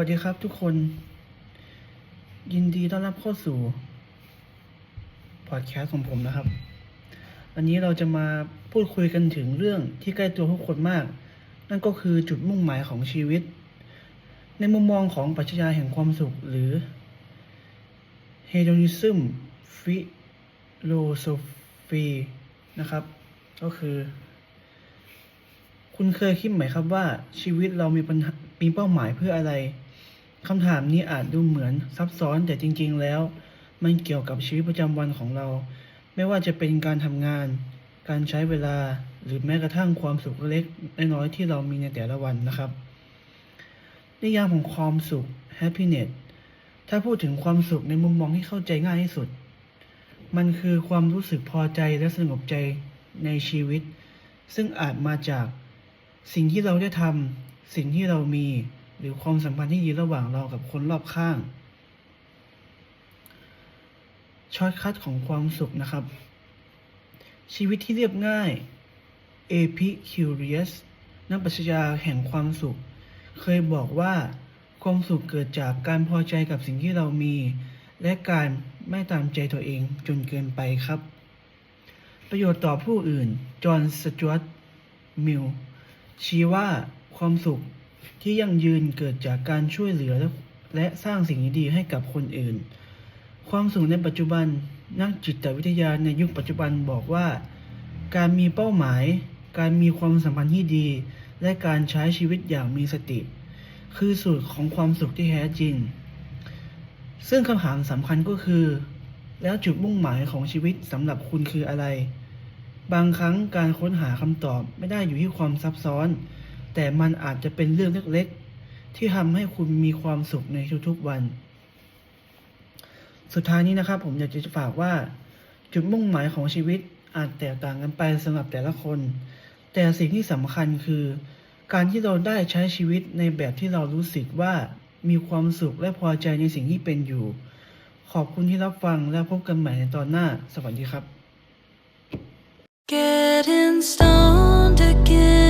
สวัสดีครับทุกคน ยินดีต้อนรับเข้าสู่พอดแคสต์ของผมนะครับ วันนี้เราจะมาพูดคุยกันถึงเรื่องที่ใกล้ตัวทุกคนมาก นั่นก็คือจุดมุ่งหมายของชีวิต ในมุมมองของปรัชญาแห่งความสุข หรือ hedonism philosophy นะครับ ก็คือ คุณเคยคิดไหมครับว่าชีวิตเรามีปัญหามีเป้าหมายเพื่ออะไร คำถามนี้อาจดูเหมือนซับซ้อนแต่จริง ๆ แล้ว มันเกี่ยวกับชีวิตประจำวันของเรา ไม่ว่าจะเป็นการทำงาน การใช้เวลา หรือแม้กระทั่งความสุขเล็กน้อยที่เรามีในแต่ละวันนะครับนิยามของความสุข happiness ถ้าพูดถึงความสุขในมุมมองที่เข้าใจง่ายที่สุด มันคือความรู้สึกพอใจและสงบใจในชีวิต ซึ่งอาจมาจากสิ่งที่เราได้ทำสิ่งที่เรามี หรือความสัมพันธ์ที่ดีระหว่างเรากับคนรอบข้างช็อตคัดของความสุขนะครับ ชีวิตที่เรียบง่าย Epicurus นักปรัชญาแห่งความสุข เคยบอกว่าความสุขเกิดจากการพอใจกับสิ่งที่เรามี และการไม่ตามใจตัวเองจนเกินไปครับ ประโยชน์ต่อผู้อื่น จอห์น สจวตมิลชี้ว่าความสุข ที่ยั่งยืนเกิดจากการช่วยเหลือและและสร้างสิ่งดีๆให้กับคนอื่น ความสุขในปัจจุบันนักจิตวิทยาในยุคปัจจุบันบอกว่า การมีเป้าหมาย การมีความสัมพันธ์ที่ดี และการใช้ชีวิตอย่างมีสติ คือสูตรของความสุขที่แท้จริง ซึ่งคำถามสำคัญก็คือ แล้วจุดมุ่งหมายของชีวิตสำหรับคุณคืออะไร บางครั้งการค้นหาคำตอบไม่ได้อยู่ที่ความซับซ้อน แต่มันอาจจะเป็นเรื่องเล็กๆ ที่ทำให้คุณมีความสุขในทุกๆวัน สุดท้ายนี้นะครับ ผมอยากจะฝากว่า จุดมุ่งหมายของชีวิตอาจแตกต่างกันไปสำหรับแต่ละคน แต่สิ่งที่สำคัญคือ การที่เราได้ใช้ชีวิตในแบบที่เรารู้สึกว่ามีความสุขและพอใจในสิ่งที่เป็นอยู่ ขอบคุณที่รับฟังและพบกันใหม่ในตอนหน้า สวัสดีครับ Getting stoned again.